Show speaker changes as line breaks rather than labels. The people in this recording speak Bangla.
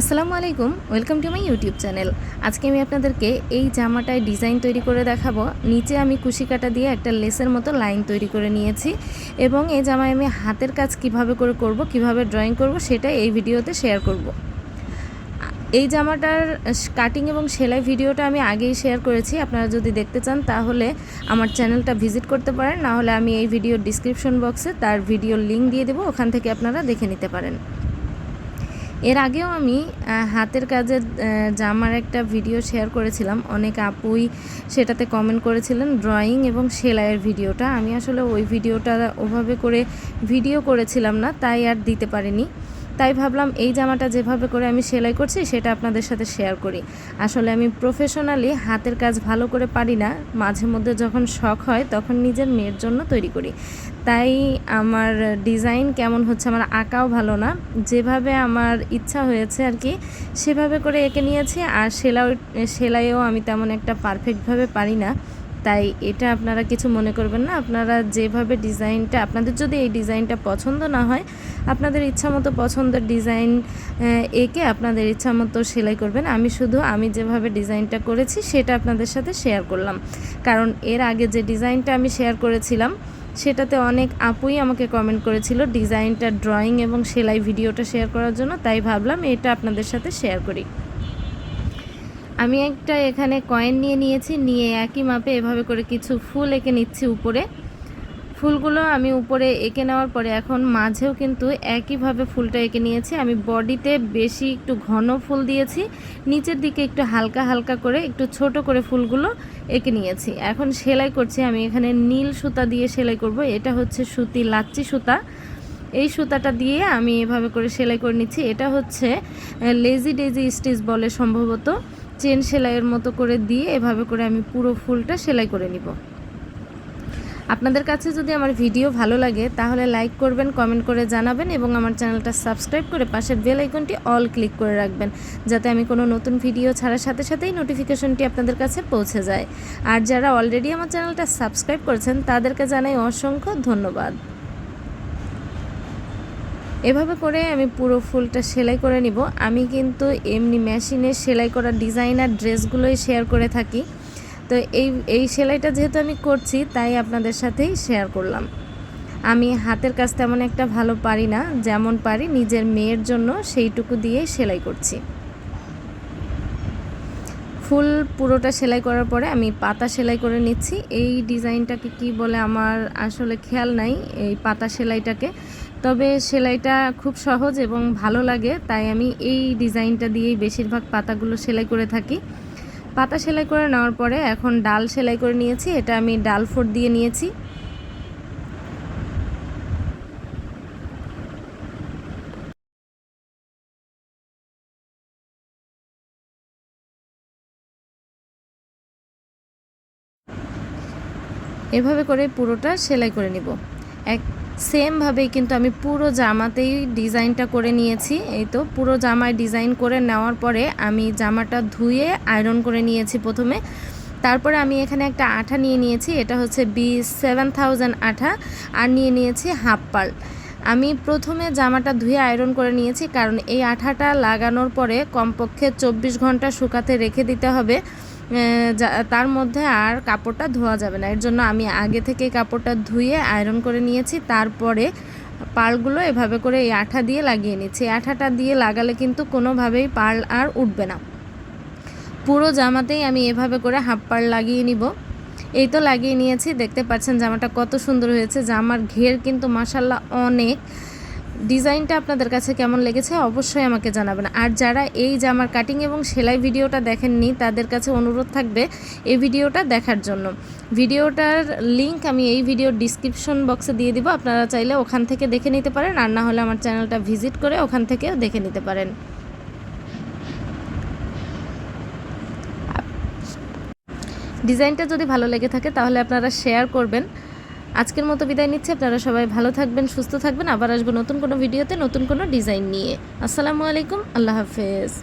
আসসালামু আলাইকুম, welcome to my YouTube channel. আজকে আমি আপনাদেরকে এই জামাটায় ডিজাইন তৈরি করে দেখাবো। নিচে আমি কুশি কাটা দিয়ে একটা লেসের মতো লাইন তৈরি করে নিয়েছি এবং এই জামায় আমি হাতের কাজ কীভাবে করে করব, কীভাবে ড্রয়িং করব সেটা এই ভিডিওতে শেয়ার করব। এই জামাটার কাটিং এবং সেলাই ভিডিওটা আমি আগেই শেয়ার করেছি, আপনারা যদি দেখতে চান তাহলে আমার চ্যানেলটা ভিজিট করতে পারেন না হলে আমি এই ভিডিওর ডিসক্রিপশন বক্সে তার ভিডিওর লিঙ্ক দিয়ে দেবো, ওখান থেকে আপনারা দেখে নিতে পারেন। এর আগেও আমি হাতের কাজের জামার একটা ভিডিও শেয়ার করেছিলাম। অনেক আপুই সেটাতে কমেন্ট করেছিলেন ড্রয়িং এবং সেলাইয়ের ভিডিওটা আমি আসলে ওই ভিডিওটা ওভাবে করে ভিডিও করেছিলাম না, তাই আর দিতে পারিনি। তাই ভাবলাম এই জামাটা যেভাবে করে আমি সেলাই করছি, সেটা আপনাদের সাথে শেয়ার করি। আসলে আমি প্রফেশনালি হাতের কাজ ভালো করে পারি না, মাঝে মধ্যে যখন শখ হয় তখন নিজের মেয়ের জন্য তৈরি করি। তাই আমার ডিজাইন কেমন হচ্ছে আমার আঁকাও ভালো না, যেভাবে আমার ইচ্ছা হয়েছে আর কি, সেভাবে করে এঁকে নিয়েছি, আর সেলাই সেলাইও আমি তেমন একটা পারফেক্টভাবে পারি না। তাই এটা আপনারা কিছু মনে করবেন না। আপনারা যেভাবে ডিজাইনটা, আপনাদের যদি এই ডিজাইনটা পছন্দ না হয়, আপনাদের ইচ্ছা মতো পছন্দের ডিজাইন এঁকে আপনাদের ইচ্ছা মতো সেলাই করবেন। আমি শুধু, আমি যেভাবে ডিজাইনটা করেছি সেটা আপনাদের সাথে শেয়ার করলাম। কারণ এর আগে যে ডিজাইনটা আমি শেয়ার করেছিলাম, সেটাতে অনেক আপুই আমাকে কমেন্ট করেছিল ডিজাইনটা ড্রয়িং এবং সেলাই ভিডিওটা শেয়ার করার জন্য। তাই ভাবলাম এটা আপনাদের সাথে শেয়ার করি। আমি একটা এখানে কয়েন নিয়ে নিয়েছি, নিয়ে একই মাপে এভাবে করে কিছু ফুল এঁকে নিচ্ছি উপরে। ফুলগুলো আমি উপরে এঁকে নেওয়ার পরে এখন মাঝেও কিন্তু একইভাবে ফুলটা এঁকে নিয়েছি। আমি বডিতে বেশি একটু ঘন ফুল দিয়েছি, নিচের দিকে একটু হালকা হালকা করে একটু ছোট করে ফুলগুলো এঁকে নিয়েছি। এখন সেলাই করছি, আমি এখানে নীল সুতা দিয়ে সেলাই করব, এটা হচ্ছে সুতি লাচ্চি সুতা। এই সুতাটা দিয়ে আমি এভাবে করে সেলাই করে নিচ্ছি, এটা হচ্ছে লেজি ডেজি স্টিচ বলে সম্ভবত। চেন সেলাইয়ের মতো করে দিয়ে এভাবে করে আমি পুরো ফুলটা সেলাই করে নিব। আপনাদের কাছে যদি আমার ভিডিও ভালো লাগে, তাহলে লাইক করবেন, কমেন্ট করে জানাবেন এবং আমার চ্যানেলটা সাবস্ক্রাইব করে পাশের বেল আইকনটি অল ক্লিক করে রাখবেন, যাতে আমি কোনো নতুন ভিডিও ছাড়ার সাথে সাথেই নোটিফিকেশনটি আপনাদের কাছে পৌঁছে যায়। আর যারা অলরেডি আমার চ্যানেলটা সাবস্ক্রাইব করেছেন, তাদেরকে জানাই অসংখ্য ধন্যবাদ। এভাবে করে আমি পুরো ফুলটা সেলাই করে নিব। আমি কিন্তু এমনি মেশিনে সেলাই করা ডিজাইনার ড্রেসগুলোই শেয়ার করে থাকি। তো এই এই সেলাইটা যেহেতু আমি করছি, তাই আপনাদের সাথেই শেয়ার করলাম। আমি হাতের কাজ তেমন একটা ভালো পারি না, যেমন পারি নিজের মেয়ের জন্য সেইটুকু দিয়ে সেলাই করছি। ফুল পুরোটা সেলাই করার পরে আমি পাতা সেলাই করে নিচ্ছি। এই ডিজাইনটাকে কি বলে আমার আসলে খেয়াল নাই, এই পাতা সেলাইটাকে। তবে সেলাইটা খুব সহজ এবং ভালো লাগে, তাই আমি এই ডিজাইনটা দিয়েই বেশিরভাগ পাতাগুলো সেলাই করে থাকি। পাতা সেলাই করে নেওয়ার পরে এখন ডাল সেলাই করে নিয়েছি, এটা আমি ডাল ফোট দিয়ে নিয়েছি। এভাবে করে পুরোটা সেলাই করে নিব। এক সেমভাবেই কিন্তু আমি পুরো জামাতেই ডিজাইনটা করে নিয়েছি। এই তো পুরো জামায় ডিজাইন করে নেওয়ার পরে আমি জামাটা ধুয়ে আয়রন করে নিয়েছি প্রথমে। তারপরে আমি এখানে একটা আঠা নিয়ে নিয়েছি, এটা হচ্ছে বি সেভেন থাউজেন্ড আঠা, আর নিয়ে নিয়েছি হাফ পাল। আমি প্রথমে জামাটা ধুয়ে আয়রন করে নিয়েছি, কারণ এই আঠাটা লাগানোর পরে কমপক্ষে চব্বিশ ঘণ্টা শুকাতে রেখে দিতে হবে। তার মধ্যে আর কাপড়টা ধোয়া যাবে না। এর জন্য আমি আগে থেকে কাপড়টা ধুয়ে আয়রন করে নিয়েছি। তারপরে পালগুলো এভাবে করে এই আঠা দিয়ে লাগিয়ে নিচ্ছি। আঠাটা দিয়ে লাগালে কিন্তু কোনোভাবেই পাল আর উঠবে না। পুরো জামাতেই আমি এভাবে করে হাফ পাল লাগিয়ে নিব। এই তো লাগিয়ে নিয়েছি। দেখতে পাচ্ছেন জামাটা কত সুন্দর হয়েছে। জামার ঘের কিন্তু মাসাল্লাহ অনেক। ডিজাইনটা আপনাদের কাছে কেমন লেগেছে অবশ্যই আমাকে জানাবেন। আর যারা এই জামার কাটিং এবং সেলাই ভিডিওটা দেখেননি, তাদের কাছে অনুরোধ থাকবে এই ভিডিওটা দেখার জন্য। ভিডিওটার লিংক আমি এই ভিডিওর ডিসক্রিপশন বক্সে দিয়ে দিব। আপনারা চাইলে ওখান থেকে দেখে নিতে পারেন, আর না হলে আমার চ্যানেলটা ভিজিট করে ওখান থেকেও দেখে নিতে পারেন। ডিজাইনটা যদি ভালো লেগে থাকে, তাহলে আপনারা শেয়ার করবেন। আজকের মতো বিদায় নিচ্ছি। আপনারা সবাই ভালো থাকবেন, সুস্থ থাকবেন। আবার আসব নতুন কোনো ভিডিওতে, নতুন কোনো ডিজাইন নিয়ে। আসসালামু আলাইকুম, আল্লাহ হাফেজ।